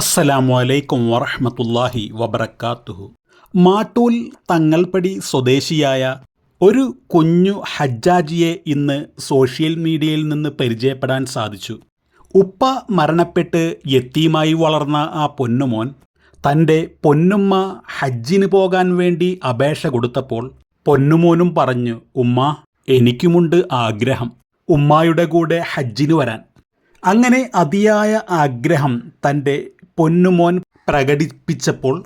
അസ്സലാമു അലൈക്കും വറഹമത്തല്ലാഹി വബർക്കാത്തുഹു മാട്ടൂൽ തങ്ങൾപ്പടി സ്വദേശിയായ ഒരു കുഞ്ഞു ഹജ്ജാജിയെ ഇന്ന് സോഷ്യൽ മീഡിയയിൽ നിന്ന് പരിചയപ്പെടാൻ സാധിച്ചു. ഉപ്പ മരണപ്പെട്ട് യത്തീമായി വളർന്ന ആ പൊന്നുമോൻ തന്റെ പൊന്നുമ്മ ഹജ്ജിന് പോകാൻ വേണ്ടി അപേക്ഷ കൊടുത്തപ്പോൾ പൊന്നുമോനും പറഞ്ഞു ഉമ്മ എനിക്കുമുണ്ട് ആഗ്രഹം ഉമ്മായുടെ കൂടെ ഹജ്ജിന് വരാൻ. അങ്ങനെ അതിയായ ആഗ്രഹം തന്റെ പൊന്നുമോൻ പ്രകടിപ്പിച്ചപ്പോൾ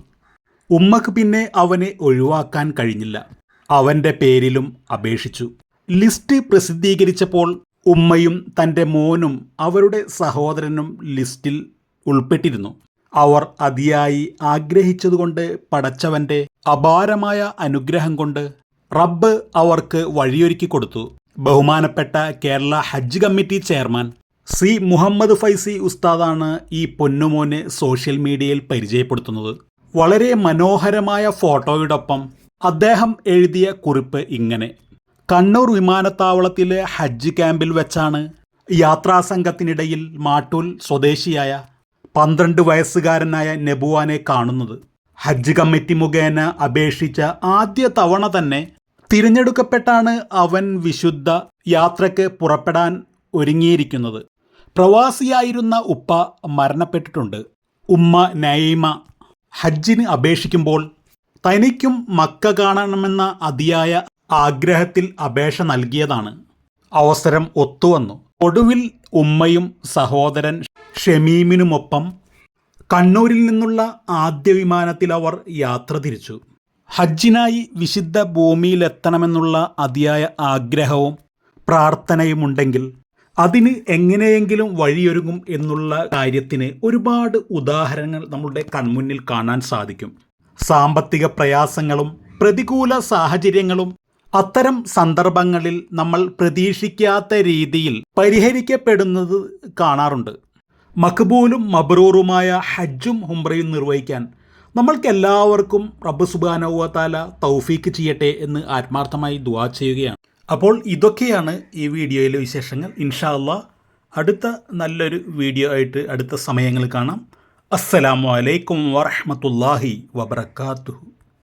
ഉമ്മക്ക് പിന്നെ അവനെ ഒഴിവാക്കാൻ കഴിഞ്ഞില്ല. അവന്റെ പേരിലും അപേക്ഷിച്ചു. ലിസ്റ്റ് പ്രസിദ്ധീകരിച്ചപ്പോൾ ഉമ്മയും തന്റെ മോനും അവരുടെ സഹോദരനും ലിസ്റ്റിൽ ഉൾപ്പെട്ടിരുന്നു. അവർ അതിയായി ആഗ്രഹിച്ചതുകൊണ്ട് പടച്ചവന്റെ അപാരമായ അനുഗ്രഹം കൊണ്ട് റബ്ബ് അവർക്ക് വഴിയൊരുക്കി കൊടുത്തു. ബഹുമാനപ്പെട്ട Kerala Hajj committee chairman C Muhammad Faizi ഉസ്താദാണ് ഈ പൊന്നുമോനെ സോഷ്യൽ മീഡിയയിൽ പരിചയപ്പെടുത്തുന്നത്. വളരെ മനോഹരമായ ഫോട്ടോയോടൊപ്പം അദ്ദേഹം എഴുതിയ കുറിപ്പ് ഇങ്ങനെ. കണ്ണൂർ വിമാനത്താവളത്തിലെ ഹജ്ജ് ക്യാമ്പിൽ വെച്ചാണ് യാത്രാസംഘത്തിനിടയിൽ മാട്ടൂൽ സ്വദേശിയായ പന്ത്രണ്ട് വയസ്സുകാരനായ നെബുവാനെ കാണുന്നത്. ഹജ്ജ് കമ്മിറ്റി മുഖേന അപേക്ഷിച്ച ആദ്യ തവണ തന്നെ തിരഞ്ഞെടുക്കപ്പെട്ടാണ് അവൻ വിശുദ്ധ യാത്രയ്ക്ക് പുറപ്പെടാൻ ഒരുങ്ങിയിരിക്കുന്നത്. പ്രവാസിയായിരുന്ന ഉപ്പ മരണപ്പെട്ടിട്ടുണ്ട്. ഉമ്മ നൈമ ഹജ്ജിന് അപേക്ഷിക്കുമ്പോൾ തനിക്കും മക്ക കാണണമെന്ന അതിയായ ആഗ്രഹത്തിൽ അപേക്ഷ നൽകിയതാണ്. അവസരം ഒത്തുവന്നു. ഒടുവിൽ ഉമ്മയും സഹോദരൻ ഷമീമിനുമൊപ്പം കണ്ണൂരിൽ നിന്നുള്ള ആദ്യ വിമാനത്തിൽ അവർ യാത്ര തിരിച്ചു. ഹജ്ജിനായി വിശുദ്ധ ഭൂമിയിലെത്തണമെന്നുള്ള അതിയായ ആഗ്രഹവും പ്രാർത്ഥനയുമുണ്ടെങ്കിൽ അതിന് എങ്ങനെയെങ്കിലും വഴിയൊരുങ്ങും എന്നുള്ള കാര്യത്തിന് ഒരുപാട് ഉദാഹരണങ്ങൾ നമ്മുടെ കൺമുന്നിൽ കാണാൻ സാധിക്കും. സാമ്പത്തിക പ്രയാസങ്ങളും പ്രതികൂല സാഹചര്യങ്ങളും അത്തരം സന്ദർഭങ്ങളിൽ നമ്മൾ പ്രതീക്ഷിക്കാത്ത രീതിയിൽ പരിഹരിക്കപ്പെടുന്നത് കാണാറുണ്ട്. മക്ബൂലും മബ്രൂറുമായ ഹജ്ജും ഹുംറയും നിർവഹിക്കാൻ നമ്മൾക്കെല്ലാവർക്കും റബ്ബ് സുബാനോവത്താല തൗഫീക്ക് ചെയ്യട്ടെ എന്ന് ആത്മാർത്ഥമായി ദുവാ ചെയ്യുകയാണ്. അപ്പോൾ ഇതൊക്കെയാണ് ഈ വീഡിയോയിലെ വിശേഷങ്ങൾ. ഇൻഷാല്ല അടുത്ത നല്ലൊരു വീഡിയോ ആയിട്ട് അടുത്ത സമയങ്ങളിൽ കാണാം. അസ്സലാമു അലൈക്കും വറഹമത്തല്ലാഹി വബർക്കാത്തുഹു